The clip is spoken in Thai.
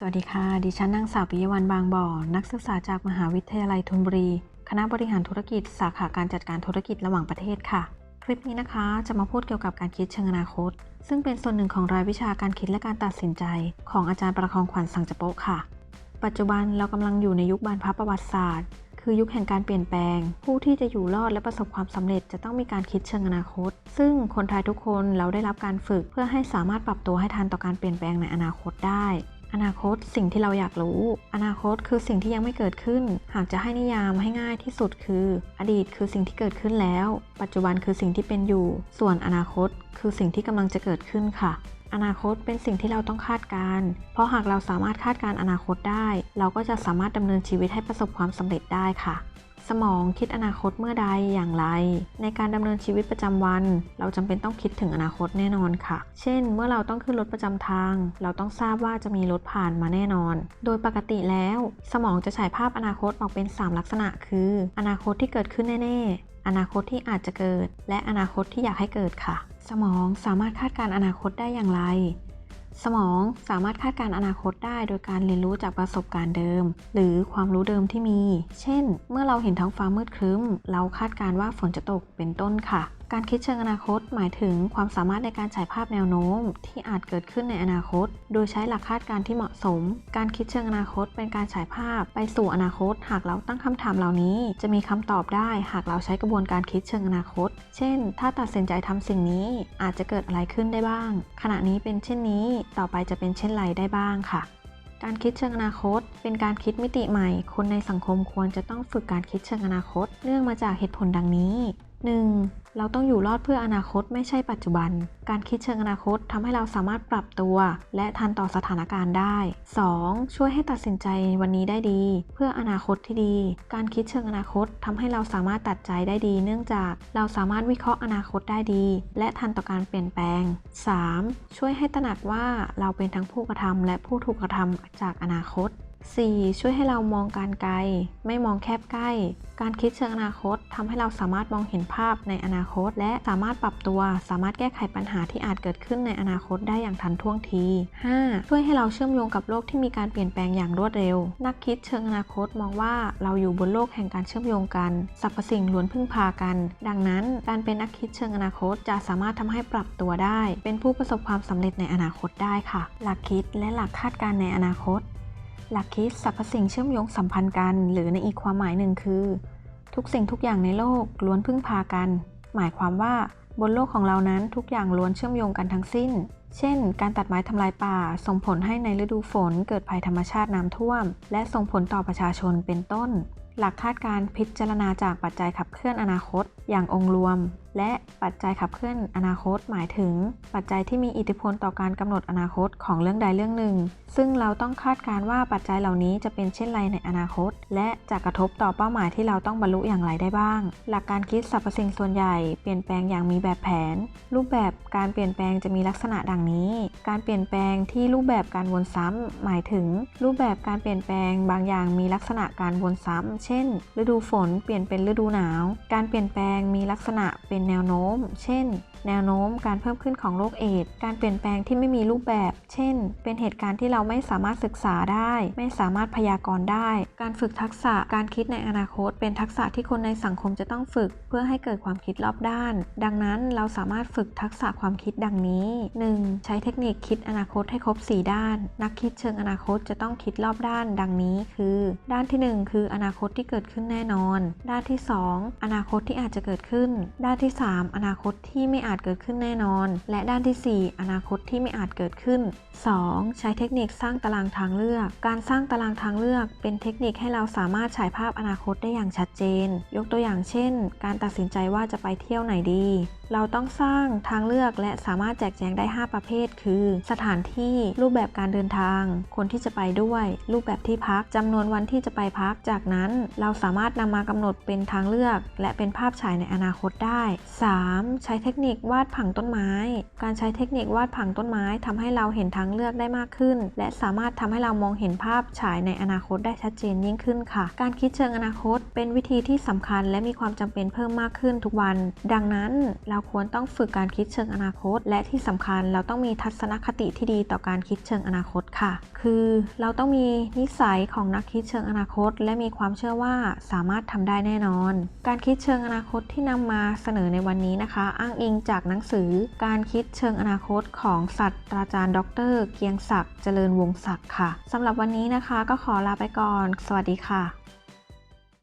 สวัสดีค่ะ ดิฉันนางสาวปิยวันบางบ่อ นักศึกษาจากมหาวิทยาลัยธนบุรี คณะบริหารธุรกิจ สาขาการจัดการธุรกิจระหว่างประเทศค่ะ คลิปนี้นะคะ จะมาพูดเกี่ยวกับการคิดเชิงอนาคต ซึ่งเป็นส่วนหนึ่งของรายวิชาการคิดและการตัดสินใจ ของอาจารย์ประคองขวัญสังจโปะค่ะ ปัจจุบันเรากำลังอยู่ในยุคบานพับประวัติศาสตร์ คือยุคแห่งการเปลี่ยนแปลง ผู้ที่จะอยู่รอดและประสบความสำเร็จจะต้องมีการคิดเชิงอนาคต ซึ่งคนไทยทุกคนเราได้รับการฝึกเพื่อให้สามารถปรับตัวให้ทันต่อการเปลี่ยนแปลงในอนาคตได้ อนาคตสิ่งที่เราอยากรู้ อนาคตคือสิ่งที่ยังไม่เกิดขึ้น หากจะให้นิยามให้ง่ายที่สุดคือ อดีตคือสิ่งที่เกิดขึ้นแล้ว ปัจจุบันคือสิ่งที่เป็นอยู่ ส่วนอนาคตคือสิ่งที่กำลังจะเกิดขึ้นค่ะ อนาคตเป็นสิ่งที่เราต้องคาดการณ์เพราะหากเราสามารถคาดการณ์อนาคตได้ เราก็จะสามารถดำเนินชีวิตให้ประสบความสำเร็จได้ค่ะ สมองคิดอนาคตเมื่อใดอย่างไร ในการดำเนินชีวิตประจำวัน เราจำเป็นต้องคิดถึงอนาคตแน่นอนค่ะ เช่น เมื่อเราต้องขึ้นรถประจำทาง เราต้องทราบว่าจะมีรถผ่านมาแน่นอน โดยปกติแล้ว สมองจะฉายภาพอนาคตออกเป็น 3 ลักษณะ คือ อนาคตที่เกิดขึ้นแน่ๆ อนาคตที่อาจจะเกิด และอนาคตที่อยากให้เกิดค่ะ สมองสามารถคาดการณ์อนาคตได้อย่างไร สมองสามารถคาดการณ์อนาคตได้โดยการเรียนรู้จากประสบการณ์เดิม หรือความรู้เดิมที่มี เช่น เมื่อเราเห็นท้องฟ้ามืดครึ้ม เราคาดการณ์ว่าฝนจะตกเป็นต้นค่ะ การคิดเชิงอนาคต หมายถึงความสามารถในการฉายภาพแนวโน้ม ที่อาจเกิดขึ้นในอนาคต โดยใช้หลักคาดการณ์ที่เหมาะสม การคิดเชิงอนาคต เป็นการฉายภาพ ไปสู่อนาคต หากเราตั้งคำถามเหล่านี้ จะมีคำตอบได้ หากเราใช้กระบวนการคิดเชิงอนาคต เช่น ถ้าตัดสินใจทำสิ่งนี้อาจจะเกิดอะไรขึ้นได้บ้าง ขณะนี้เป็นเช่นนี้ ต่อไปจะเป็นเช่นไรได้บ้างค่ะการคิดเชิงอนาคต เป็นการคิดมิติใหม่ คนในสังคมควรจะต้องฝึกการคิดเชิงอนาคต เนื่องมาจากเหตุผลดังนี้ 1. เราต้องอยู่รอดเพื่ออนาคตไม่ใช่ปัจจุบัน การคิดเชิงอนาคตทำให้เราสามารถปรับตัว และทันต่อสถานการณ์ได้ 2. ช่วยให้ตัดสินใจวันนี้ได้ดี เพื่ออนาคตที่ดี การคิดเชิงอนาคตทำให้เราสามารถตัดใจได้ดี เนื่องจากเราสามารถวิเคราะห์อนาคตได้ดี และทันต่อการเปลี่ยนแปลง 3. ช่วยให้ตระหนักว่าเราเป็นทั้งผู้กระทำและผู้ถูกกระทำจากอนาคต 4. ช่วยให้เรามองการไกล ไม่มองแคบใกล้ การคิดเชิงอนาคตทำให้เราสามารถมองเห็นภาพในอนาคต และสามารถปรับตัว สามารถแก้ไขปัญหาที่อาจเกิดขึ้นในอนาคตได้อย่างทันท่วงที 5. ช่วยให้เราเชื่อมโยงกับโลกที่มีการเปลี่ยนแปลงอย่างรวดเร็ว นักคิดเชิงอนาคตมองว่าเราอยู่บนโลกแห่งการเชื่อมโยงกันสรรพสิ่งล้วนพึ่งพากัน ดังนั้น การเป็นนักคิดเชิงอนาคตจะสามารถทำให้ปรับตัวได้ เป็นผู้ประสบความสำเร็จในอนาคตได้ค่ะ หลักคิดและหลักคาดการณ์ในอนาคต หลักคิดสรรพสิ่งเชื่อมโยงสัมพันธ์กัน หรือในอีกความหมายหนึ่งคือ ทุกสิ่งทุกอย่างในโลกล้วนพึ่งพากัน หมายความว่าบนโลกของเรานั้นทุกอย่างล้วนเชื่อมโยงกันทั้งสิ้น เช่น การตัดไม้ทำลายป่า ส่งผลให้ในฤดูฝนเกิดภัยธรรมชาติน้ำท่วม และส่งผลต่อประชาชนเป็นต้น หลักคาดการณ์พิจารณาจากปัจจัยขับเคลื่อนอนาคต อย่างองค์รวม และปัจจัยขับเคลื่อนอนาคตหมายถึง ปัจจัยที่มีอิทธิพลต่อการกำหนดอนาคตของเรื่องใดเรื่องหนึ่ง ซึ่งเราต้องคาดการณ์ว่าปัจจัยเหล่านี้จะเป็นเช่นไรในอนาคต และจะกระทบต่อเป้าหมายที่เราต้องบรรลุอย่างไรได้บ้าง หลักการคิดสรรพสิ่งส่วนใหญ่เปลี่ยนแปลงอย่างมีแบบแผน รูปแบบการเปลี่ยนแปลงจะมีลักษณะดังนี้ การเปลี่ยนแปลงที่รูปแบบการวนซ้ำหมายถึง รูปแบบการเปลี่ยนแปลงบางอย่างมีลักษณะการวนซ้ำเช่น ฤดูฝนเปลี่ยนเป็นฤดูหนาว การเปลี่ยนแปลงมีลักษณะเป็นแนวโน้ม เช่น แนวโน้มการเพิ่มขึ้นของโรคเอดส์การเปลี่ยนแปลงที่ไม่มีรูปแบบ เช่น เป็นเหตุการณ์ที่เราไม่สามารถศึกษาได้ ไม่สามารถพยากรณ์ได้ การฝึกทักษะการคิดในอนาคต เป็นทักษะที่คนในสังคมจะต้องฝึก เพื่อให้เกิดความคิดรอบด้าน ดังนั้นเราสามารถฝึกทักษะความคิดดังนี้ 1. ใช้เทคนิคคิดอนาคตให้ครบ 4 ด้าน นักคิดเชิงอนาคตจะต้องคิดรอบด้านดังนี้ คือ ด้านที่ 1 คืออนาคตที่เกิดขึ้นแน่นอน ด้านที่ 2 อนาคตที่อาจจะเกิดขึ้น ด้านที่ 3 อนาคตที่ไม่อาจเกิดขึ้นแน่นอน และด้านที่ 4 อนาคตที่ไม่อาจเกิดขึ้น 2. ใช้เทคนิคสร้างตารางทางเลือก การสร้างตารางทางเลือก เป็นเทคนิคให้เราสามารถฉายภาพอนาคตได้อย่างชัดเจน ยกตัวอย่างเช่น การตัดสินใจว่าจะไปเที่ยวไหนดี เราต้องสร้างทางเลือกและสามารถแจกแจงได้ 5ประเภทคือ สถานที่รูปแบบการเดินทาง คนที่จะไปด้วย รูปแบบที่พักจำนวนวันที่จะไปพัก จากนั้นเราสามารถนำมากำหนดเป็นทางเลือก และเป็นภาพฉายในอนาคตได้ 3. ใช้เทคนิควาดผังต้นไม้ การใช้เทคนิควาดผังต้นไม้ทำให้เราเห็นทางเลือกได้มากขึ้น และสามารถทำให้เรามองเห็นภาพฉายในอนาคตได้ชัดเจนยิ่งขึ้นค่ะ การคิดเชิงอนาคต เป็นวิธีที่สำคัญ และมีความจำเป็นเพิ่มมากขึ้นทุกวัน ดังนั้นเราเราควรต้องฝึกการคิดเชิงอนาคต และที่สำคัญเราต้องมีทัศนคติที่ดีต่อการคิดเชิงอนาคตค่ะ คือเราต้องมีนิสัยของนักคิดเชิงอนาคต และมีความเชื่อว่าสามารถทำได้แน่นอน การคิดเชิงอนาคตที่นำมาเสนอในวันนี้นะคะ อ้างอิงจากหนังสือ การคิดเชิงอนาคตของศาสตราจารย์ ดร เกียงศักดิ์เจริญวงศักดิ์ค่ะสำหรับวันนี้นะคะก็ขอลาไปก่อน สวัสดีค่ะ